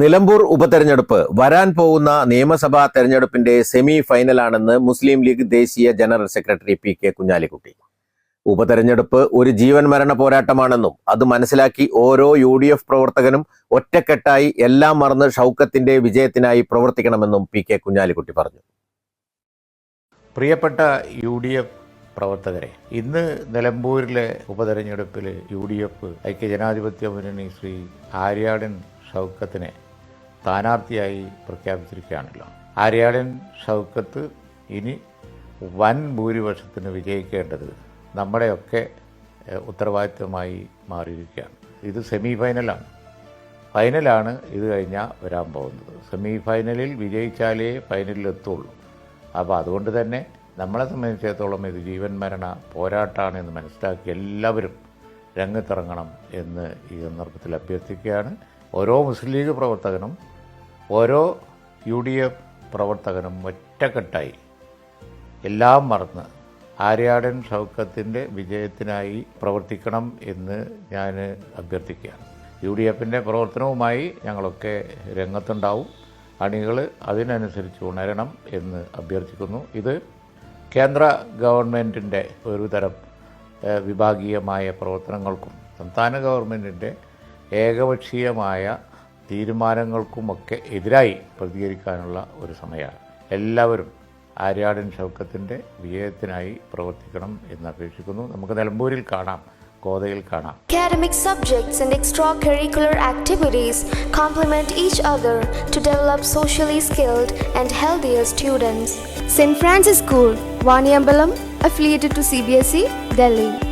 Nilambur ഉപതെരഞ്ഞെടുപ്പ്. വരാൻ പോകുന്ന നിയമസഭാ തെരഞ്ഞെടുപ്പിന്റെ സെമി ഫൈനലാണെന്ന് മുസ്ലിം ലീഗ് ദേശീയ general secretary P K Kunhalikutty. ഉപതെരഞ്ഞെടുപ്പ് ഒരു ജീവൻ മരണ പോരാട്ടമാണെന്നും അത് മനസ്സിലാക്കി ഓരോ യു ഡി എഫ് പ്രവർത്തകനും ഒറ്റക്കെട്ടായി എല്ലാം മറന്ന് ഷൗക്കത്തിന്റെ വിജയത്തിനായി പ്രവർത്തിക്കണമെന്നും പി കെ കുഞ്ഞാലിക്കുട്ടി പറഞ്ഞു. പ്രിയപ്പെട്ട യു ഡി എഫ് പ്രവർത്തകരെ ഇന്ന് നിലമ്പൂരിലെ ഉപതെരഞ്ഞെടുപ്പിൽ യു ഡി എഫ് ഐക്യജനാധിപത്യ മുന്നണി ശ്രീ ആര്യാടൻ ഷൗക്കത്തിനെ സ്ഥാനാർത്ഥിയായി പ്രഖ്യാപിച്ചിരിക്കുകയാണല്ലോ. ആര്യാടൻ ഷൗക്കത്ത് ഇനി വൻ ഭൂരിപക്ഷത്തിന് വിജയിക്കേണ്ടത് നമ്മുടെയൊക്കെ ഉത്തരവാദിത്വമായി മാറിയിരിക്കുകയാണ്. ഇത് സെമി ഫൈനലാണ് ഫൈനലാണ് ഇത് കഴിഞ്ഞാൽ വരാൻ പോകുന്നത്. സെമി ഫൈനലിൽ വിജയിച്ചാലേ ഫൈനലിൽ എത്തുള്ളൂ അപ്പോൾ അതുകൊണ്ട് തന്നെ നമ്മളെ സംബന്ധിച്ചിടത്തോളം ഇത് ജീവൻ മരണ പോരാട്ടമാണ് എന്ന് മനസ്സിലാക്കി എല്ലാവരും രംഗത്തിറങ്ങണം എന്ന് ഈ സന്ദർഭത്തിൽ അഭ്യർത്ഥിക്കുകയാണ്. ഓരോ മുസ്ലിം ലീഗ് പ്രവർത്തകനും ഓരോ യു ഡി എഫ് പ്രവർത്തകനും ഒറ്റക്കെട്ടായി എല്ലാം മറന്ന് ആര്യാടൻ ഷൗക്കത്തിന്റെ വിജയത്തിനായി പ്രവർത്തിക്കണം എന്ന് ഞാൻ അഭ്യർത്ഥിക്കുകയാണ്. യു ഡി എഫിന്റെ പ്രവർത്തനവുമായി ഞങ്ങളൊക്കെ രംഗത്തുണ്ടാവും. അണികൾ അതിനനുസരിച്ച് ഉണരണം എന്ന് അഭ്യർത്ഥിക്കുന്നു. ഇത് കേന്ദ്ര ഗവൺമെന്റിന്റെ ഒരു തരം വിഭാഗീയമായ പ്രവർത്തനങ്ങൾക്കും സംസ്ഥാന ഗവൺമെന്റിന്റെ ഏകപക്ഷീയമായ തീരുമാനങ്ങൾക്കുമൊക്കെ എതിരായി പ്രതികരിക്കാനുള്ള ഒരു സമയമാണ്. എല്ലാവരും ആര്യാടൻ ശൗക്കത്തിന്റെ വിജയത്തിനായി പ്രവർത്തിക്കണം എന്ന് അപേക്ഷിക്കുന്നു. നമുക്ക് നിലമ്പൂരിൽ കാണാം കോതയിൽ കാണാം. Academic subjects and extra curricular activities complement each other to develop socially skilled and healthier students saint Francis school Vaniyambalam affiliated to C B S E Delhi